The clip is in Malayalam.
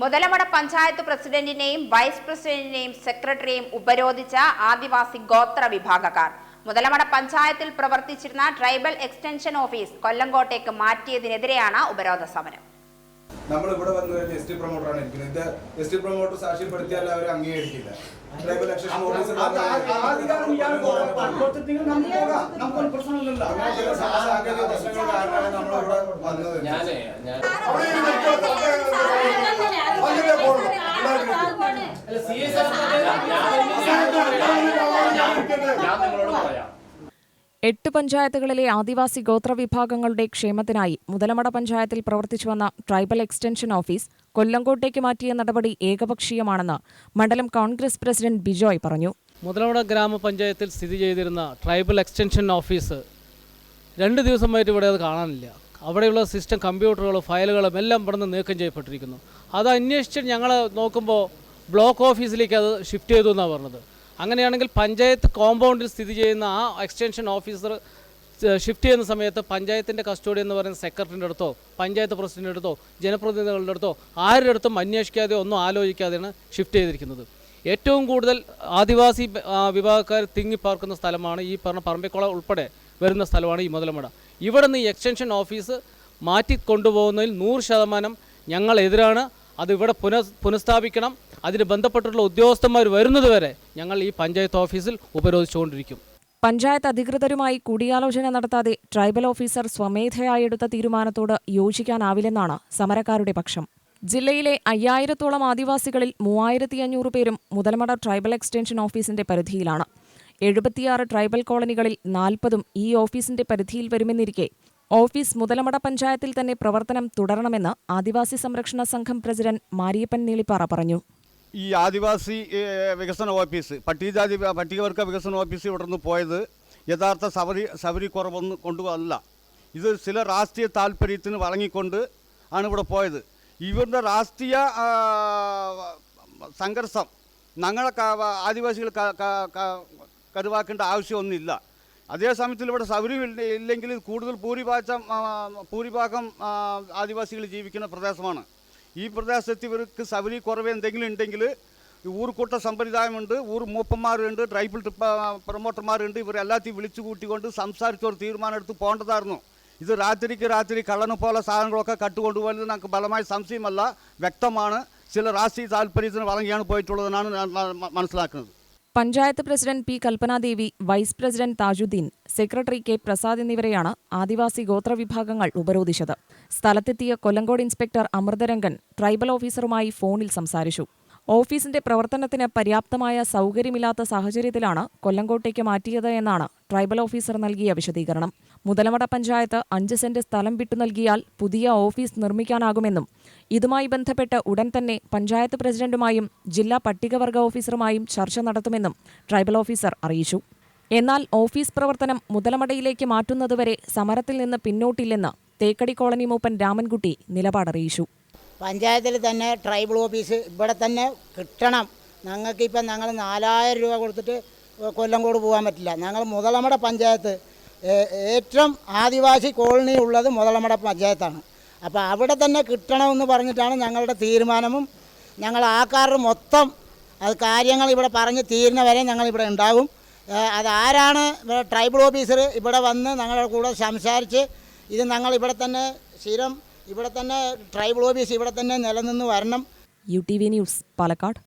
മുതലമട പഞ്ചായത്ത് പ്രസിഡന്റിനെയും വൈസ് പ്രസിഡന്റിനെയും സെക്രട്ടറിയെയും ഉപരോധിച്ച ആദിവാസി ഗോത്ര വിഭാഗക്കാർ. മുതലമട പഞ്ചായത്തിൽ പ്രവർത്തിച്ചിരുന്ന ട്രൈബൽ എക്സ്റ്റൻഷൻ ഓഫീസ് കൊല്ലങ്കോട്ടേക്ക് മാറ്റിയതിനെതിരെയാണ് ഉപരോധ സമരം. നമ്മൾ ഇവിടെ വന്ന ഒരു എസ് ടി പ്രൊമോട്ടറാണ് ഇരിക്കുന്നത്. ഇത് എസ് ടി പ്രൊമോട്ടർ സാക്ഷ്യപ്പെടുത്തിയാൽ അവർ അംഗീകരിക്കില്ല. ട്രൈബൽ എക്സ്റ്റൻഷൻ ഓഫീസർ സാങ്കേതിക പ്രശ്നങ്ങൾ കാരണമാണ് നമ്മൾ ഇവിടെ വന്നത്. എട്ട് പഞ്ചായത്തുകളിലെ ആദിവാസി ഗോത്ര വിഭാഗങ്ങളുടെ ക്ഷേമത്തിനായി മുതലമട പഞ്ചായത്തിൽ പ്രവർത്തിച്ചു വന്ന ട്രൈബൽ എക്സ്റ്റൻഷൻ ഓഫീസ് കൊല്ലങ്കോട്ടേക്ക് മാറ്റിയ നടപടി ഏകപക്ഷീയമാണെന്ന് മണ്ഡലം കോൺഗ്രസ് പ്രസിഡന്റ് ബിജോയ് പറഞ്ഞു. മുതലമട ഗ്രാമപഞ്ചായത്തിൽ സ്ഥിതി ചെയ്തിരുന്ന ട്രൈബൽ എക്സ്റ്റൻഷൻ ഓഫീസ് രണ്ട് ദിവസമായിട്ട് ഇവിടെ അത് കാണാനില്ല. അവിടെയുള്ള സിസ്റ്റം കമ്പ്യൂട്ടറുകളും ഫയലുകളും എല്ലാം ഇവിടെ നീക്കം ചെയ്യപ്പെട്ടിരിക്കുന്നു. അത് അന്വേഷിച്ച് ഞങ്ങൾ നോക്കുമ്പോൾ ബ്ലോക്ക് ഓഫീസിലേക്ക് അത് ഷിഫ്റ്റ് ചെയ്തു എന്നാണ് പറഞ്ഞത്. അങ്ങനെയാണെങ്കിൽ പഞ്ചായത്ത് കോമ്പൗണ്ടിൽ സ്ഥിതി ചെയ്യുന്ന ആ എക്സ്റ്റൻഷൻ ഓഫീസർ ഷിഫ്റ്റ് ചെയ്യുന്ന സമയത്ത് പഞ്ചായത്തിന്റെ കസ്റ്റഡി എന്ന് പറയുന്ന സെക്രട്ടറിന്റെ അടുത്തോ പഞ്ചായത്ത് പ്രസിഡന്റിന്റെ അടുത്തോ ജനപ്രതിനിധികളുടെ അടുത്തോ ആരുടെ അടുത്തും അന്വേഷിക്കാതെ ഒന്നും ആലോചിക്കാതെയാണ് ഷിഫ്റ്റ് ചെയ്തിരിക്കുന്നത്. ഏറ്റവും കൂടുതൽ ആദിവാസി വിഭാഗക്കാർ തിങ്ങിപ്പാർക്കുന്ന സ്ഥലമാണ് ഈ പറഞ്ഞ പറമ്പിക്കുളം ഉൾപ്പെടെ വരുന്ന സ്ഥലമാണ് ഈ മുതലമട. ഇവിടെ നിന്ന് ഈ എക്സ്റ്റൻഷൻ ഓഫീസ് മാറ്റി കൊണ്ടുപോകുന്നതിൽ നൂറ് ശതമാനം ഞങ്ങൾ എതിരാണ്. അത് ഇവിടെ പുന പുനഃസ്ഥാപിക്കണം. അതിന് ബന്ധപ്പെട്ടിട്ടുള്ള ഉദ്യോഗസ്ഥന്മാർ വരുന്നതുവരെ ഞങ്ങൾ ഈ പഞ്ചായത്ത് ഓഫീസിൽ ഉപരോധിച്ചുകൊണ്ടിരിക്കും. പഞ്ചായത്ത് അധികൃതരുമായി കൂടിയാലോചന നടത്താതെ ട്രൈബൽ ഓഫീസർ സ്വമേധയായി എടുത്ത തീരുമാനത്തോട് യോജിക്കാനാവില്ലെന്നാണ് സമരക്കാരുടെ പക്ഷം. ജില്ലയിലെ അയ്യായിരത്തോളം ആദിവാസികളിൽ മൂവായിരത്തി അഞ്ഞൂറ് പേരും മുതൽമട ട്രൈബൽ എക്സ്റ്റൻഷൻ ഓഫീസിന്റെ പരിധിയിലാണ്. എഴുപത്തിയാറ് ട്രൈബൽ കോളനികളിൽ നാൽപ്പതും ഈ ഓഫീസിന്റെ പരിധിയിൽ വരുമെന്നിരിക്കെ ഓഫീസ് മുതലമട പഞ്ചായത്തിൽ തന്നെ പ്രവർത്തനം തുടരണമെന്ന് ആദിവാസി സംരക്ഷണ സംഘം പ്രസിഡന്റ് മാരിയപ്പൻ നീളിപ്പാറ പറഞ്ഞു. ഈ ആദിവാസി വികസന ഓഫീസ് പട്ടികജാതി പട്ടികവർഗ വികസന ഓഫീസ് ഇവിടെ നിന്ന് പോയത് യഥാർത്ഥ സബരി സബരി കുറവൊന്നും കൊണ്ടുവല്ല ഇത് ചില രാഷ്ട്രീയ താല്പര്യത്തിന് വഴങ്ങിക്കൊണ്ട് ആണ് ഇവിടെ പോയത്. ഇവരുടെ രാഷ്ട്രീയ സംഘർഷം ഞങ്ങളെ ആദിവാസികൾ കരുവാക്കേണ്ട ആവശ്യമൊന്നുമില്ല. അതേ സമയത്തിൽ ഇവിടെ സൗകര്യം ഇല്ല- ഇല്ലെങ്കിൽ കൂടുതൽ ഭൂരിഭാഗം ഭൂരിഭാഗം ആദിവാസികൾ ജീവിക്കുന്ന പ്രദേശമാണ്. ഈ പ്രദേശത്ത് ഇവർക്ക് സൗകര്യ കുറവ് എന്തെങ്കിലും ഉണ്ടെങ്കിൽ ഊർക്കൂട്ട സമ്പ്രദായമുണ്ട് ഊർ മൂപ്പന്മാരുണ്ട് ട്രിപ്പ- പ്രൊമോട്ടർമാരുണ്ട്. ഇവരെല്ലാത്തെയും വിളിച്ചു കൂട്ടിക്കൊണ്ട് സംസാരിച്ചൊരു തീരുമാനം എടുത്ത് പോകേണ്ടതായിരുന്നു. ഇത് രാത്രിക്ക് രാത്രി കള്ളനെ പോലെ സാധനങ്ങളൊക്കെ കട്ടുകൊണ്ടുപോയത് നമുക്ക് ബലമായ സംശയമല്ല വ്യക്തമാണ്. ചില രാഷ്ട്രീയ താല്പര്യത്തിന് വളങ്ങിയാണ് പോയിട്ടുള്ളതെന്നാണ് മനസ്സിലാക്കുന്നത്. Panchayat president P Kalpanadevi vice president Thajudheen secretary K Prasad എന്നിവരെയാണ് ആദിവാസി ഗോത്രവിഭാഗങ്ങൾ ഉപരോധിച്ചത്. സ്ഥലത്തെത്തിയ കൊല്ലങ്കോട് ഇൻസ്പെക്ടർ അമൃതരംഗൻ ട്രൈബൽ ഓഫീസറുമായി ഫോണിൽ സംസാരിച്ചു. ഓഫീസിന്റെ പ്രവർത്തനത്തിന് പര്യാപ്തമായ സൗകര്യമില്ലാത്ത സാഹചര്യത്തിലാണ് കൊല്ലങ്കോട്ടേക്ക് മാറ്റിയത് എന്നാണ് ട്രൈബൽ ഓഫീസർ നൽകിയ വിശദീകരണം. മുതലമട പഞ്ചായത്ത് അഞ്ച് സെന്റ് സ്ഥലം വിട്ടു നൽകിയാൽ പുതിയ ഓഫീസ് നിർമ്മിക്കാനാകുമെന്നും ഇതുമായി ബന്ധപ്പെട്ട് ഉടൻ തന്നെ പഞ്ചായത്ത് പ്രസിഡന്റുമായും ജില്ലാ പട്ടികവർഗ ഓഫീസറുമായും ചർച്ച നടത്തുമെന്നും ട്രൈബൽ ഓഫീസർ അറിയിച്ചു. എന്നാൽ ഓഫീസ് പ്രവർത്തനം മുതലമടയിലേക്ക് മാറ്റുന്നതുവരെ സമരത്തിൽ നിന്ന് പിന്നോട്ടില്ലെന്ന് തേക്കടി കോളനി മൂപ്പൻ രാമൻകുട്ടി നിലപാടറിയിച്ചു. പഞ്ചായത്തിൽ തന്നെ ട്രൈബൽ ഓഫീസ് ഇവിടെ തന്നെ കിട്ടണം. ഞങ്ങൾക്കിപ്പം ഞങ്ങൾ നാലായിരം രൂപ കൊടുത്തിട്ട് കൊല്ലംകോട് പോകാൻ പറ്റില്ല. ഞങ്ങൾ മുതലമട പഞ്ചായത്ത് ഏറ്റവും ആദിവാസി കോളനി ഉള്ളത് മുതലമട പഞ്ചായത്താണ്. അപ്പോൾ അവിടെ തന്നെ കിട്ടണമെന്ന് പറഞ്ഞിട്ടാണ് ഞങ്ങളുടെ തീരുമാനവും. ഞങ്ങൾ ആൾക്കാരുടെ മൊത്തം അത് കാര്യങ്ങൾ ഇവിടെ പറഞ്ഞ് തീരുന്ന വരെ ഞങ്ങൾ ഇവിടെ ഉണ്ടാകും അതാരാണ് ട്രൈബൽ ഓഫീസർ ഇവിടെ വന്ന് ഞങ്ങളുടെ കൂടെ സംസാരിച്ച് ഇത് ഞങ്ങൾ ഇവിടെ തന്നെ സ്ഥിരം ഇവിടെ തന്നെ ട്രൈബൽ ഓഫീസ് ഇവിടെ തന്നെ നിലനിന്ന് വരണം. U T V news Palakkad.